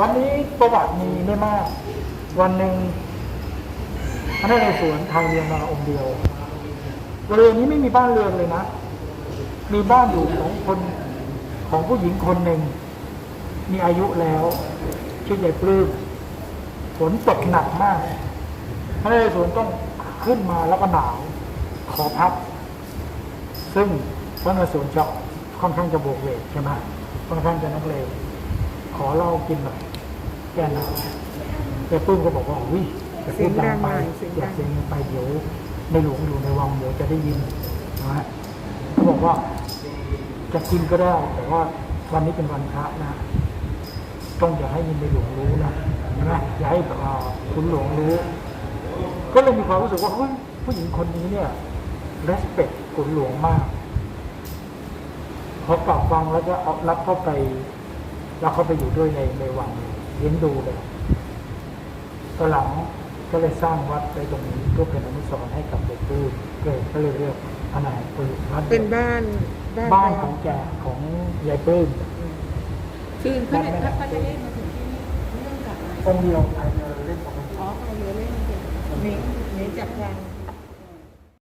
วันนี้ประวัติมีไม่มาก วันหนึ่งพระนเรศวรทางเรียนมาองค์เดียวบริเวณนี้ไม่มีบ้านเรือนเลยนะ มีบ้านอยู่ของคนของผู้หญิงคนหนึ่ง มีอายุแล้วชื่อยายปลื้มฝนตกหนักมากพระนเรศวรต้องขึ้นมาแล้วก็หนาวขอพัก ซึ่งพระนเรศวรจะค่อนข้างจะโบกเวกใช่ไหมค่อนข้างจะนักเลงขอเล้ากินหน่อย แก้หนาวแต่ปลื้มก็บอกว่าอุ้ยอย่าพูดดังไปอยเสียงดังอย่าเสียงไปเดี๋ยวในหลวงอยู่ในวังเดี๋ยวจะได้ยินนะฮะเขาบอกว่าจะกินก็ได้แต่ว่าวันนี้เป็นวันพระนะต้องอย่าให้ยินในหลวงรู้นะนะอย่าให้เอ่อคุณหลวงรู้ ก็เลยมีความรู้สึกว่าเฮ้ยผู้หญิงคนนี้เนี่ย respect คุณหลวงมากพอกลับฟังแล้วก็เอารับเข้าไปรับเข้าไปอยู่ด้วยในในวัง เลี้ยงดูเลยตอนหลังก็เลยสร้างวัดไว้ตรงนี้เพื่อเป็นอนุสรณ์ให้กับเด็กปื้มเกิดก็เลยเรียกพระนายปื้มวัดเป็นบ้านบ้านบ้านใครของแกของยายปื้มคือพระเนตรพระเจ้าเล่นมาถึงที่นี่ไม่ต้องกลับมาองค์เดียวภายในเล่นขององค์เดียวอ๋อไปเรือเล่นเสร็จหนีหนีจากทาง